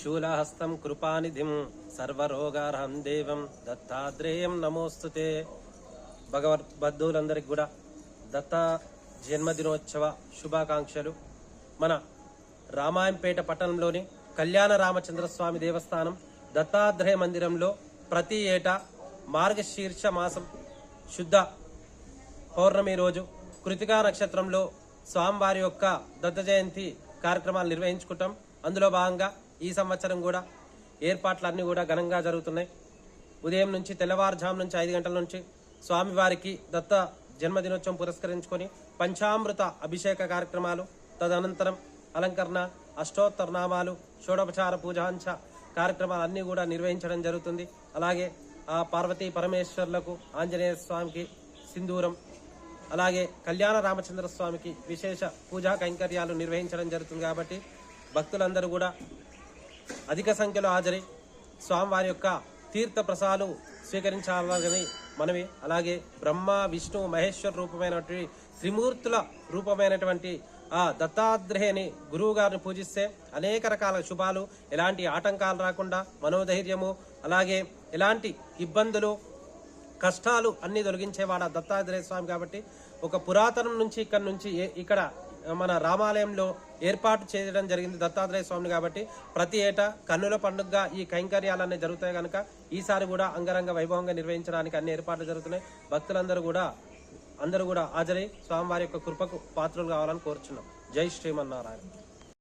శూలహస్తం కృపానిధిం సర్వరోగార్హం దేవం దత్తాత్రేయం నమోస్తుతే భగవద్బంధువులందరికీ కూడా దత్త జన్మదినోత్సవ శుభాకాంక్షలు. మన రామాయంపేట పట్టణంలోని కళ్యాణ రామచంద్రస్వామి దేవస్థానం దత్తాత్రేయ మందిరంలో ప్రతి ఏటా మార్గశీర్ష మాసం శుద్ధ పౌర్ణమి రోజు కృతికా నక్షత్రంలో స్వామివారి యొక్క దత్త జయంతి కార్యక్రమాలు నిర్వహించుకుంటాం. అందులో భాగంగా ఈ సంవత్సరం కూడా ఏర్పాట్లన్నీ కూడా ఘనంగా జరుగుతున్నాయి. ఉదయం నుంచి తెల్లవారుజాము నుంచి ఐదు గంటల నుంచి స్వామివారికి దత్త జన్మదినోత్సవం పురస్కరించుకొని పంచామృత అభిషేక కార్యక్రమాలు తదనంతరం అలంకరణ అష్టోత్తర నామాలు షోడోపచార పూజాంచ కార్యక్రమాలు అన్నీ కూడా నిర్వహించడం జరుగుతుంది. అలాగే ఆ పార్వతీ పరమేశ్వర్లకు ఆంజనేయ స్వామికి సింధూరం అలాగే కళ్యాణ రామచంద్ర స్వామికి విశేష పూజా కైంకర్యాలు నిర్వహించడం జరుగుతుంది కాబట్టి భక్తులందరూ కూడా అధిక సంఖ్యలో హాజరై స్వామివారి యొక్క తీర్థ ప్రసాదాలు స్వీకరించాలని మనవి. అలాగే బ్రహ్మ విష్ణు మహేశ్వర రూపమైనటువంటి త్రిమూర్తుల రూపమైనటువంటి ఆ దత్తాత్రేయని గురువు గారిని పూజిస్తే అనేక రకాల శుభాలు ఎలాంటి ఆటంకాలు రాకుండా మనోధైర్యము అలాగే ఎలాంటి ఇబ్బందులు కష్టాలు అన్ని తొలగించేవాడు ఆ దత్తాత్రేయ స్వామి కాబట్టి ఒక పురాతనం నుంచి ఇక్కడ నుంచి ఏ- ఇక్కడ మన రామాలయంలో ఏర్పాటు చేయడం జరిగింది దత్తాత్రేయ స్వామిని కాబట్టి ప్రతి ఏటా కన్నుల పండుగగా ఈ కైంకర్యాలన్నీ జరుగుతాయి కనుక ఈసారి కూడా అంగరంగ వైభవంగా నిర్వహించడానికి అన్ని ఏర్పాట్లు జరుగుతున్నాయి. భక్తులందరూ కూడా అందరూ కూడా హాజరై స్వామివారి యొక్క కృపకు పాత్రలు కావాలని కోరుచున్నాం. జై శ్రీమన్నారాయణ.